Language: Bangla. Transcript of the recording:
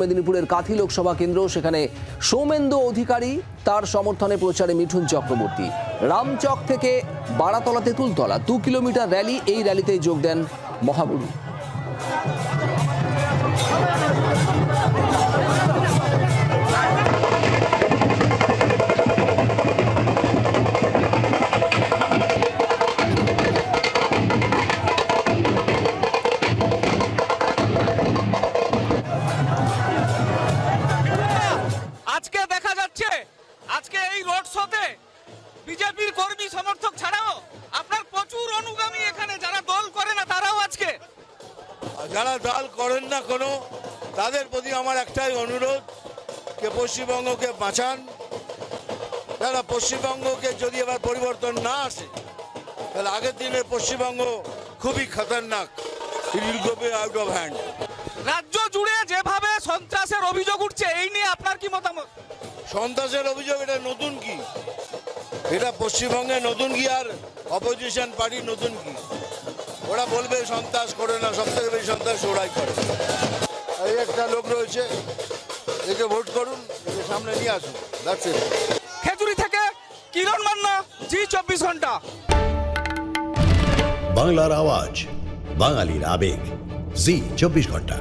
মেদিনীপুরের কাথি লোকসভা কেন্দ্র, সেখানে সৌমেন্দু অধিকারী, তার সমর্থনে প্রচারে মিঠুন চক্রবর্তী। রামচক থেকে বারাতলা তেঁতুলতলা দু কিলোমিটার র্যালি, এই র্যালিতে যোগ দেন মহাগুরু। এই রোড শোতে বিজেপির কর্মী সমর্থক ছাড়াও আপনার প্রচুর অনুগামী এখানে যারা দল করে না তারাও আজকে। যারা দল করেন না কোনো তাদের প্রতি আমার একটাই অনুরোধ যে পশ্চিমবঙ্গকে বাঁচান। যারা পশ্চিমবঙ্গকে যদি এবার পরিবর্তন না আসে তাহলে আগের দিনের পশ্চিমবঙ্গ খুবই খতরনাক। It will go out of hand রাজ্য জুড়ে যেভাবে সন্ত্রাসের অভিযোগ এটা নতুন কি? এটা পশ্চিমবঙ্গে নতুন কি আর অপোজিশন পার্টি নতুন কি? ওরা বলবে সন্ত্রাস করে না সব থেকে বেশি সন্ত্রাস ওরাই করে। এই একটা লোক রয়েছে একে ভোট করুন একে সামনে নিয়ে আসুন দ্যাটস ইট খেজুরি থেকে কিরণ মান্না জি চব্বিশ ঘণ্টা। বাংলার আওয়াজ বাঙালির আবেগ জি চব্বিশ ঘণ্টা।